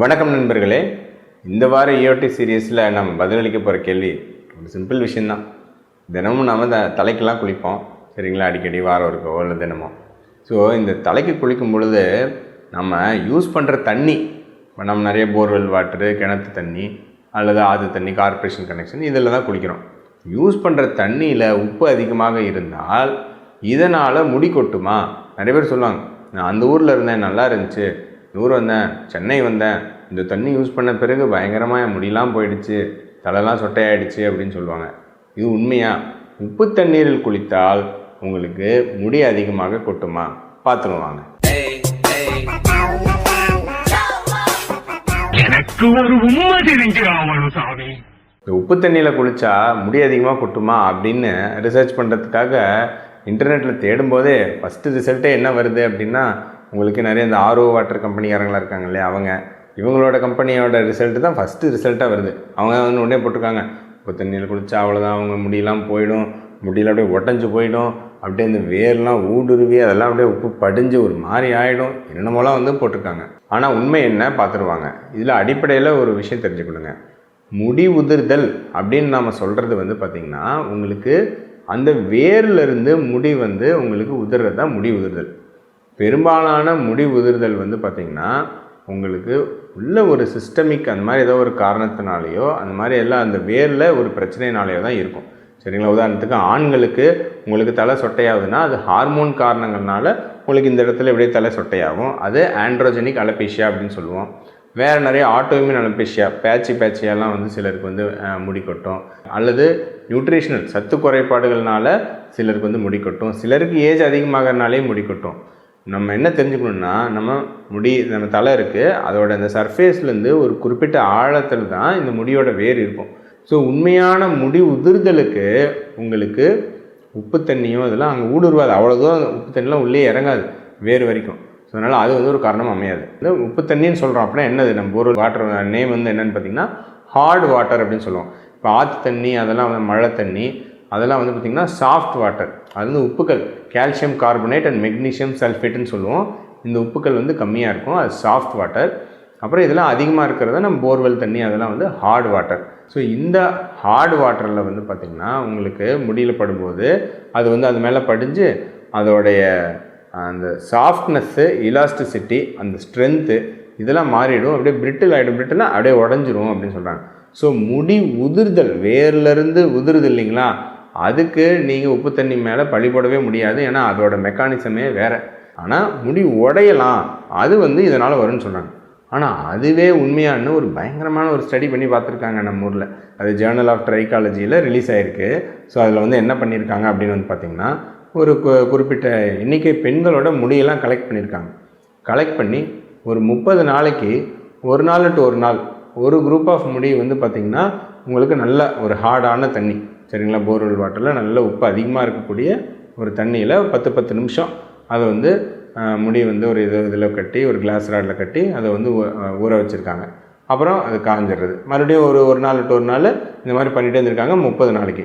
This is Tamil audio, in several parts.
வணக்கம் நண்பர்களே. இந்த வார E இஓடி சீரியஸில் நம்ம பதிலளிக்க போகிற கேள்வி ஒரு சிம்பிள் விஷயந்தான் தினமும் நாம் த தலைக்கெல்லாம் குளிப்போம். சரிங்களா? அடிக்கடி வாரம் இருக்கோ இல்லை தினமும் ஸோ இந்த தலைக்கு குளிக்கும் பொழுது நம்ம யூஸ் பண்ணுற தண்ணி இப்போ நம்ம நிறைய போர்வெல் வாட்டரு கிணத்து தண்ணி அல்லது ஆற்று தண்ணி கார்ப்பரேஷன் கனெக்ஷன் இதில் தான் குளிக்கிறோம். யூஸ் பண்ணுற தண்ணியில் உப்பு அதிகமாக இருந்தால் இதனால் முடி கொட்டுமா? நிறைய பேர் சொல்லுவாங்க நான் அந்த ஊரில் இருந்தேன் நல்லா இருந்துச்சு. ஊர் வந்தேன் சென்னை வந்தேன். இந்த தண்ணி யூஸ் பண்ண பிறகு பயங்கரமாக முடியெல்லாம் போயிடுச்சு. தலைலாம் சொட்டையாயிடுச்சு அப்படின்னு சொல்லுவாங்க. இது உண்மையா? உப்பு தண்ணீரில் குளித்தால் உங்களுக்கு முடி அதிகமாக கொட்டுமா? பார்த்துருவாங்க எனக்கு ஒரு உண்மை தெரிஞ்சு ஆகணும் சாமி. இந்த உப்பு தண்ணியில் குளித்தா முடி அதிகமாக கொட்டுமா அப்படின்னு ரிசர்ச் பண்ணுறதுக்காக இன்டர்நெட்டில் தேடும்போதே ஃபஸ்ட்டு ரிசல்ட்டே என்ன வருது அப்படின்னா உங்களுக்கு நிறைய இந்த ஆர்ஓ வாட்டர் கம்பெனிக்காரங்களாம் இருக்காங்க இல்லையா? அவங்க இவங்களோட கம்பெனியோட ரிசல்ட்டு தான் ஃபஸ்ட்டு ரிசல்ட்டாக வருது. அவங்க வந்து உடனே போட்டிருக்காங்க. இப்போ தண்ணியில் குளித்தா அவ்வளோதான் அவங்க முடியெல்லாம் போயிடும். முடியல அப்படியே ஒட்டஞ்சு போயிடும். அப்படியே இந்த வேர்லாம் ஊடுருவி அதெல்லாம் அப்படியே உப்பு படிஞ்சு ஒரு மாதிரி ஆகிடும் என்னென்னமோலாம் வந்து போட்டிருக்காங்க. ஆனால் உண்மை என்ன பார்த்துருவாங்க. இதில் அடிப்படையில் ஒரு விஷயம் தெரிஞ்சுக்கணுங்க. முடி உதிர்தல் அப்படின்னு நாம் சொல்கிறது வந்து பார்த்திங்கன்னா உங்களுக்கு அந்த வேர்லேருந்து முடி வந்து உங்களுக்கு உதிர்றது தான் முடி உதிர்தல். பெரும்பாலான முடி உதிர்தல் வந்து பார்த்திங்கன்னா உங்களுக்கு உள்ள ஒரு சிஸ்டமிக் அந்த மாதிரி ஏதோ ஒரு காரணத்தினாலேயோ அந்த மாதிரி எல்லாம் அந்த வேரில் ஒரு பிரச்சனைனாலேயோ தான் இருக்கும். சரிங்களா? உதாரணத்துக்கு ஆண்களுக்கு உங்களுக்கு தலை சொட்டையாகுதுன்னா அது ஹார்மோன் காரணங்கள்னால உங்களுக்கு இந்த இடத்துல இப்படியே தலை சொட்டையாகும். அது ஆண்ட்ரோஜெனிக் அலப்பேஷியா அப்படின்னு சொல்லுவோம். வேறு நிறைய ஆட்டோமின் அலபேஷியா பேட்சி பேச்சியெல்லாம் வந்து சிலருக்கு வந்து முடி கொட்டும். அல்லது நியூட்ரிஷனல் சத்து குறைபாடுகள்னால சிலருக்கு வந்து முடி கொட்டும். சிலருக்கு ஏஜ் அதிகமாகறனாலே முடி கொட்டும். நம்ம என்ன தெரிஞ்சுக்கணுன்னா நம்ம முடி நம்ம தலை இருக்குது அதோட அந்த சர்ஃபேஸ்லேருந்து ஒரு குறிப்பிட்ட ஆழத்தில் தான் இந்த முடியோட வேர் இருக்கும். ஸோ உண்மையான முடி உதிர்தலுக்கு உங்களுக்கு உப்பு தண்ணியும் அதெல்லாம் அங்கே ஊடுருவாது. அவ்வளோ தூரம் உப்பு தண்ணிலாம் உள்ளே இறங்காது வேர் வரைக்கும். ஸோ அதனால் அது வந்து ஒரு காரணம் அமையாது. இந்த உப்பு தண்ணின்னு சொல்கிறோம் அப்படின்னா என்னது? நம்ம ஒரு வாட்டர் நேம் வந்து என்னென்னு பார்த்தீங்கன்னா ஹார்ட் வாட்டர் அப்படின்னு சொல்லுவோம். இப்போ ஆற்று தண்ணி அதெல்லாம் வந்து மழை தண்ணி அதெல்லாம் வந்து பார்த்திங்கன்னா சாஃப்ட் வாட்டர் அது வந்து உப்புக்கள். கால்சியம் கார்பனேட் அண்ட் மெக்னீஷியம் சல்ஃபேட்டுன்னு சொல்லுவோம். இந்த உப்புக்கள் வந்து கம்மியாக இருக்கும். அது சாஃப்ட் வாட்டர் அப்புறம் இதெல்லாம் அதிகமாக இருக்கிறத நம்ம போர்வெல் தண்ணி. அதெல்லாம் வந்து ஹார்ட் வாட்டர் ஸோ இந்த ஹார்ட் வாட்டரில் வந்து பார்த்திங்கன்னா உங்களுக்கு முடியல படும்போது அது வந்து அது மேலே படிஞ்சு அதோடைய அந்த சாஃப்ட்னஸ்ஸு இலாஸ்டிசிட்டி அந்த ஸ்ட்ரென்த்து இதெல்லாம் மாறிடும். அப்படியே பிரிட்டில் ஆகிடும் பிரிட்டில்னா அப்படியே உடஞ்சிரும் அப்படின்னு சொல்கிறாங்க ஸோ முடி உதிர்தல். வேர்லேருந்து உதிருது இல்லைங்களா? அதுக்கு நீங்கள் உப்பு தண்ணி மேலே பழி போடவே முடியாது. ஏன்னா அதோட மெக்கானிசமே வேறு. ஆனால் முடி உடையலாம். அது வந்து இதனால் வரும்னு சொன்னாங்க. ஆனால் அதுவே உண்மையான்னு ஒரு பயங்கரமான ஒரு ஸ்டடி பண்ணி பார்த்துருக்காங்க நம்ம ஊரில். அது ஜேர்னல் ஆஃப் ட்ரைக்காலஜியில் ரிலீஸ் ஆகிருக்கு ஸோ அதில் வந்து என்ன பண்ணியிருக்காங்க அப்படின்னு வந்து பார்த்திங்கன்னா ஒரு கு- குறிப்பிட்ட எண்ணிக்கை பெண்களோட முடியெல்லாம் கலெக்ட் பண்ணியிருக்காங்க கலெக்ட் பண்ணி ஒரு முப்பது நாளைக்கு ஒரு நாள் டு ஒரு நாள் ஒரு குரூப் ஆஃப் முடி வந்து பார்த்திங்கன்னா உங்களுக்கு நல்ல ஒரு ஹார்டான தண்ணி. சரிங்களா? போர்வெல் வாட்டரில் நல்ல உப்பு அதிகமாக இருக்கக்கூடிய ஒரு தண்ணியில் பத்து பத்து நிமிஷம் அதை வந்து முடி வந்து ஒரு இது இதில் கட்டி ஒரு கிளாஸ் ராடில் கட்டி அதை வந்து ஊற வச்சுருக்காங்க. அப்புறம் அது காஞ்சிடுறது. மறுபடியும் ஒரு ஒரு நாள் விட்டு ஒரு நாள் இந்த மாதிரி பண்ணிகிட்டே இருந்திருக்காங்க முப்பது நாளைக்கு.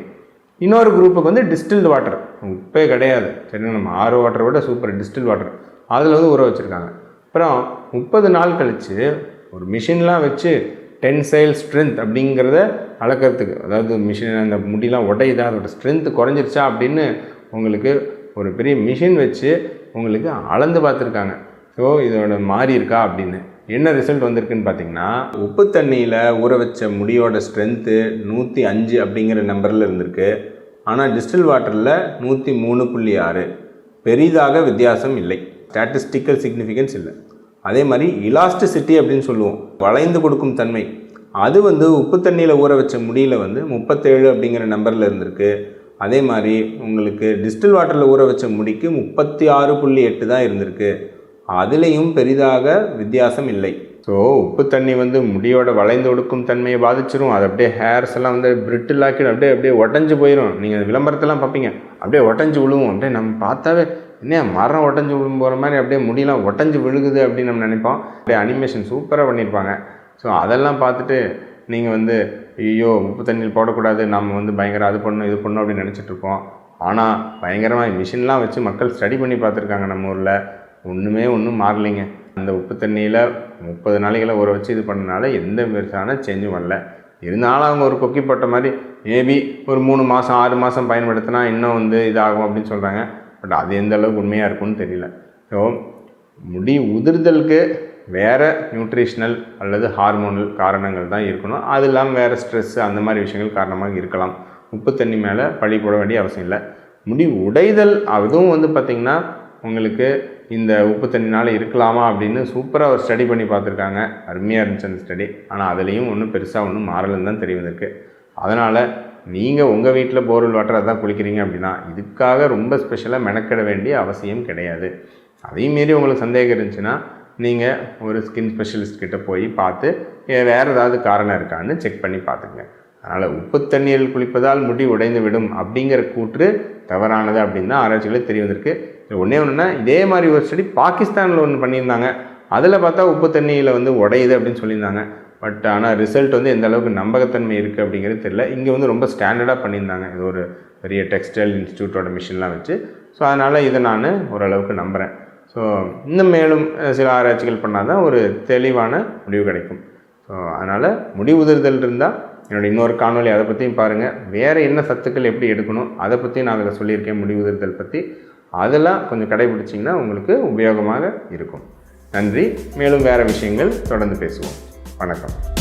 இன்னொரு குரூப்புக்கு வந்து டிஸ்டில்டு வாட்டர் உப்பே கிடையாது. சரிங்களா? நம்ம ஆறு வாட்டரை விட சூப்பர் டிஸ்டில் வாட்டர் அதில் வந்து ஊற வச்சுருக்காங்க. அப்புறம் முப்பது நாள் கழித்து ஒரு மிஷின்லாம் வச்சு டென்சைல் ஸ்ட்ரென்த் அப்படிங்கிறத அளக்கிறதுக்கு. அதாவது மிஷின் அந்த முடியெலாம் உடையுதா? அதோட ஸ்ட்ரென்த் குறைஞ்சிருச்சா? அப்படின்னு உங்களுக்கு ஒரு பெரிய மிஷின் வச்சு உங்களுக்கு அளந்து பார்த்துருக்காங்க. ஸோ இதோட மாறி இருக்கா அப்படின்னு. என்ன ரிசல்ட் வந்திருக்குன்னு பார்த்தீங்கன்னா உப்பு தண்ணியில் ஊற வச்ச முடியோட ஸ்ட்ரென்த்து நூற்றி அஞ்சு அப்படிங்கிற நம்பரில் இருந்திருக்கு. ஆனால் டிஸ்டில் வாட்டரில் நூற்றி மூணு புள்ளி ஆறு. பெரிதாக வித்தியாசம் இல்லை. ஸ்டாட்டிஸ்டிக்கல் சிக்னிஃபிகன்ஸ் இல்லை. அதே மாதிரி இலாஸ்டிசிட்டி அப்படின்னு சொல்லுவோம். வளைந்து கொடுக்கும் தன்மை. அது வந்து உப்பு தண்ணியில் ஊற வச்ச முடியில் வந்து முப்பத்தேழு அப்படிங்கிற நம்பரில் இருந்திருக்கு. அதே மாதிரி உங்களுக்கு டிஸ்டில் வாட்டரில் ஊற வச்ச முடிக்கு முப்பத்தி ஆறு புள்ளி எட்டு தான் இருந்திருக்கு. அதுலேயும் பெரிதாக வித்தியாசம் இல்லை. ஸோ உப்பு தண்ணி வந்து முடியோட வளைந்து ஒடுக்கும் தன்மையை பாதிச்சிரும். அது அப்படியே ஹேர்ஸ் எல்லாம் வந்து பிரிட்டில் ஆக்கிடும். அப்படியே அப்படியே உடஞ்சி போயிடும் நீங்கள் விளம்பரத்தெல்லாம் பார்ப்பீங்க. அப்படியே உடஞ்சி விழுவும் அப்படியே நம்ம பார்த்தாவே என்ன மரம் உடஞ்சி போகிற மாதிரி அப்படியே முடியெல்லாம் உடஞ்சி விழுகுது அப்படின்னு நம்ம நினைப்போம். அப்படியே அனிமேஷன் சூப்பராக பண்ணியிருப்பாங்க ஸோ அதெல்லாம் பார்த்துட்டு நீங்கள் வந்து ஐயோ உப்பு தண்ணியில் போடக்கூடாது நம்ம வந்து பயங்கரம் அது பண்ணணும் இது பண்ணணும் அப்படின்னு நினச்சிட்ருக்கோம் ஆனால் பயங்கரமாக மிஷின்லாம் வச்சு மக்கள் ஸ்டடி பண்ணி பார்த்துருக்காங்க நம்ம ஊரில். ஒன்றுமே ஒன்றும் மாறலைங்க. அந்த உப்பு தண்ணியில் முப்பது நாளைகளை ஊற வச்சு இது பண்ணனால எந்த பெருசான சேஞ்சும் வரல. இருந்தாலும் அவங்க ஒரு கொக்கி போட்ட மாதிரி மேபி ஒரு மூணு மாதம் ஆறு மாதம் பயன்படுத்தினா இன்னும் வந்து இதாகும் அப்படின்னு சொல்கிறாங்க பட் அது எந்த அளவுக்கு உண்மையாக இருக்கும்னு தெரியல. ஸோ முடி உதிர்தலுக்கு வேறு நியூட்ரிஷ்னல் அல்லது ஹார்மோனல் காரணங்கள் தான் இருக்கணும். அது இல்லாமல் வேறு ஸ்ட்ரெஸ் அந்த மாதிரி விஷயங்கள் காரணமாக இருக்கலாம். உப்பு தண்ணி மேலே பழி போட வேண்டிய அவசியம் இல்லை. முடி உடைதல் அதுவும் வந்து பார்த்திங்கன்னா உங்களுக்கு இந்த உப்பு தண்ணினால் இருக்கலாமா அப்படின்னு சூப்பராக ஒரு ஸ்டடி பண்ணி பார்த்துருக்காங்க. அருமையாக இருந்துச்சு அந்த ஸ்டடி ஆனால் அதுலேயும் ஒன்றும் பெருசாக ஒன்றும் மாறலன்னு தான் தெரிய வந்திருக்கு அதனால் நீங்கள் உங்கள் வீட்டில் போர்வெல் வாட்டர் அதான் குளிக்கிறீங்க அப்படின்னா இதுக்காக ரொம்ப ஸ்பெஷலாக மெனக்கிட வேண்டிய அவசியம் கிடையாது. அதையும் மீறி உங்களுக்கு சந்தேகம் இருந்துச்சுன்னா நீங்கள் ஒரு ஸ்கின் ஸ்பெஷலிஸ்ட் கிட்டே போய் பார்த்து வேறு ஏதாவது காரணம் இருக்கான்னு செக் பண்ணி பார்த்துங்க அதனால் உப்பு தண்ணீரில் குளிப்பதால் முடி உடைந்து விடும் அப்படிங்கிற கூற்று தவறானது அப்படின்னு தான் ஆராய்ச்சிகளே தெரிய வந்திருக்கு. ஒன்றே ஒன்றுனா இதே மாதிரி ஒரு ஸ்டடி பாகிஸ்தானில் ஒன்று பண்ணியிருந்தாங்க. அதில் பார்த்தா உப்பு தண்ணியில் வந்து உடையுது அப்படின்னு சொல்லியிருந்தாங்க. பட் ஆனால் ரிசல்ட் வந்து எந்த அளவுக்கு நம்பகத்தன்மை இருக்குது அப்படிங்கிறது தெரியல. இங்கே வந்து ரொம்ப ஸ்டாண்டர்டாக பண்ணியிருந்தாங்க. இது ஒரு பெரிய டெக்ஸ்டைல் இன்ஸ்டியூட்டோட மிஷின்லாம் வச்சு. ஸோ அதனால் இதை நான் ஓரளவுக்கு நம்புகிறேன் ஸோ இன்னும் மேலும் சில ஆராய்ச்சிகள் பண்ணால் தான் ஒரு தெளிவான முடிவு கிடைக்கும். ஸோ அதனால் முடி இருந்தால் என்னோட இன்னொரு காணொலி அதை பற்றியும் பாருங்கள் வேறு என்ன சத்துக்கள் எப்படி எடுக்கணும் அதை பற்றி நான் அதில் சொல்லியிருக்கேன். முடி பற்றி அதெல்லாம் கொஞ்சம் கடைபிடிச்சிங்கன்னா உங்களுக்கு உபயோகமாக இருக்கும். நன்றி. மேலும் வேறு விஷயங்கள் தொடர்ந்து பேசுவோம். வணக்கம்.